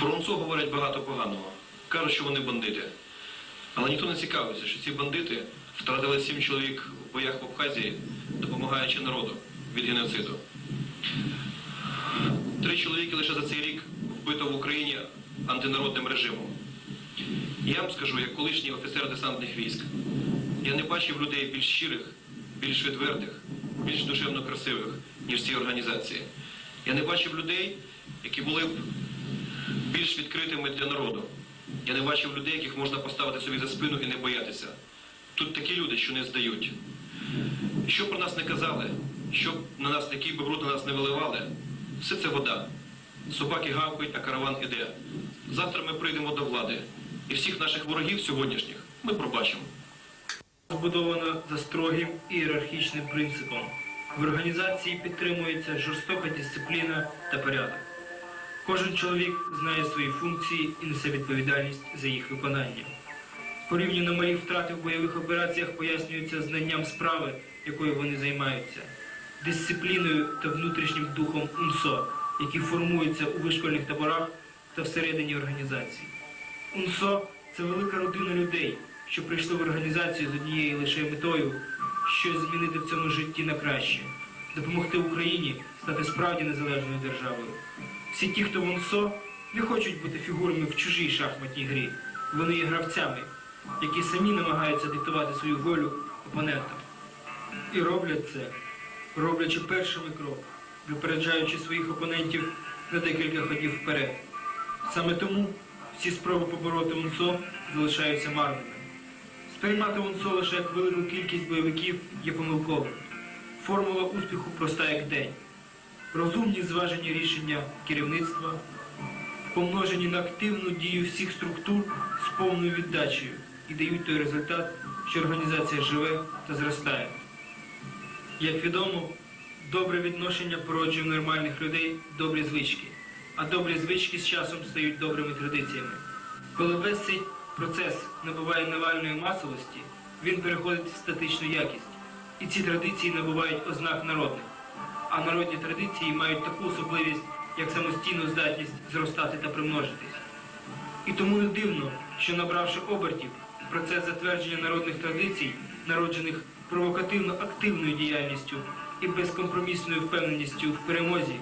Про УНЦО говорять багато поганого. Кажуть, що вони бандити. Але ніхто не цікавиться, що ці бандити втратили сім чоловік в боях в Абхазії, допомагаючи народу від геноциду. Три чоловіки лише за цей рік вбито в Україні антинародним режимом. Я вам скажу, як колишній офіцер десантних військ, я не бачив людей більш щирих, більш відвертих, більш душевно красивих, ніж ці організації. Я не бачив людей, які були б більш відкритими для народу. Я не бачив людей, яких можна поставити собі за спину і не боятися. Тут такі люди, що не здають. Що про нас не казали, що на нас, який би бруд на нас не виливали, все це вода. Собаки гавкають, а караван іде. Завтра ми прийдемо до влади. І всіх наших ворогів сьогоднішніх ми пробачимо. збудовано за строгим ієрархічним принципом. В організації підтримується жорстока дисципліна та порядок. Кожен чоловік знає свої функції і несе відповідальність за їх виконання. Порівняно малі втрати в бойових операціях пояснюються знанням справи, якою вони займаються, дисципліною та внутрішнім духом УНСО, які формуються у вишкольних таборах та всередині організації. УНСО це велика родина людей, що прийшли в організацію з однією лише метою щось змінити в цьому житті на краще, допомогти Україні стати справді незалежною державою. Всі ті, хто в УНСО, не хочуть бути фігурами в чужій шахматній грі. Вони є гравцями, які самі намагаються диктувати свою волю опонентам. І роблять це, роблячи першими крок, випереджаючи своїх опонентів на декілька ходів вперед. Саме тому всі спроби побороти УНСО залишаються марними. Сприймати УНСО лише як велику кількість бойовиків є помилковим. Формула успіху проста як день. Розумні зважені рішення керівництва, помножені на активну дію всіх структур з повною віддачею і дають той результат, що організація живе та зростає. Як відомо, добре відношення породжує нормальних людей добрі звички, а добрі звички з часом стають добрими традиціями. Коли весь цей процес набуває навальної масовості, він переходить в статичну якість, і ці традиції набувають ознак народних. А народні традиції мають таку особливість, як самостійну здатність зростати та примножитись. І тому не дивно, що набравши обертів, процес затвердження народних традицій, народжених провокативно-активною діяльністю і безкомпромісною впевненістю в перемозі,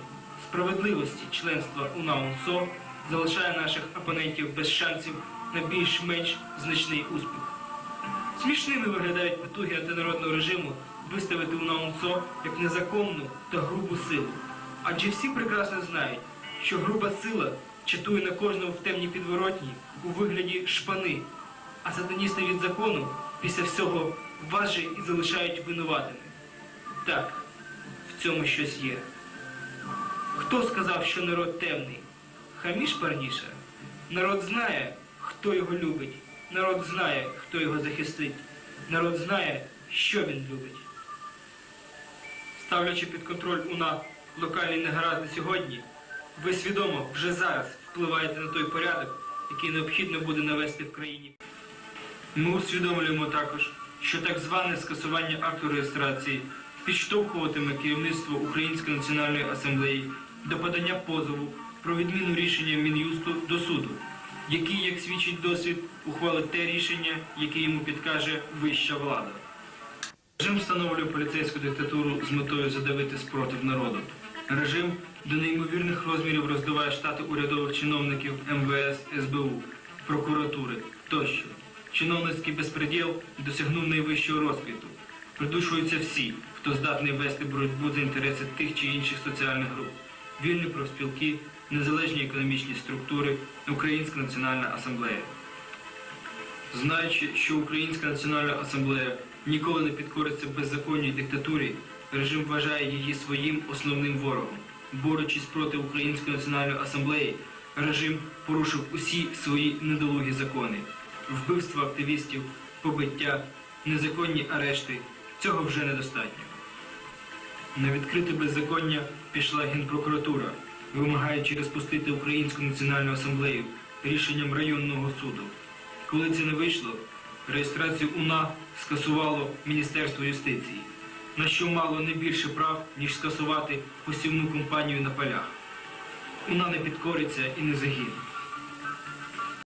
справедливості членства у НАУНСО залишає наших опонентів без шансів на більш-менш значний успіх. Смішними виглядають потуги антинародного режиму виставити УНАУНСО як незаконну та грубу силу. Адже всі прекрасно знають, що груба сила чатує на кожного в темній підворотні у вигляді шпани, а сатаністи від закону після всього важі і залишають винуватими. Так, в цьому щось є. Хто сказав, що народ темний? Хаміш парніша. Народ знає, хто його любить. Народ знає, хто його захистить. Народ знає, що він любить. Ставлячи під контроль УНА локальні негаразди сьогодні, ви свідомо вже зараз впливаєте на той порядок, який необхідно буде навести в країні. Ми усвідомлюємо також, що так зване скасування акту реєстрації підштовхуватиме керівництво Української національної асамблеї до подання позову про відміну рішення Мін'юсту до суду, який, як свідчить досвід, ухвалить те рішення, яке йому підкаже вища влада. Режим встановлює поліцейську диктатуру з метою задавити спротив народу. Режим до неймовірних розмірів роздуває штати урядових чиновників МВС, СБУ, прокуратури тощо. Чиновницький безпреділ досягнув найвищого розквіту. Придушуються всі, хто здатний вести боротьбу за інтереси тих чи інших соціальних груп, вільні профспілки, незалежні економічні структури, Українська національна асамблея. Знаючи, що Українська національна асамблея ніколи не підкориться беззаконній диктатурі, режим вважає її своїм основним ворогом. Борючись проти Української національної асамблеї, режим порушив усі свої недолугі закони: вбивства активістів, побиття, незаконні арешти. Цього вже недостатньо. На відкрите беззаконня пішла Генпрокуратура, вимагаючи розпустити Українську національну асамблею рішенням районного суду. Коли це не вийшло, реєстрацію УНА скасувало Міністерство юстиції, на що мало не більше прав, ніж скасувати посівну компанію на полях. УНА не підкориться і не загине.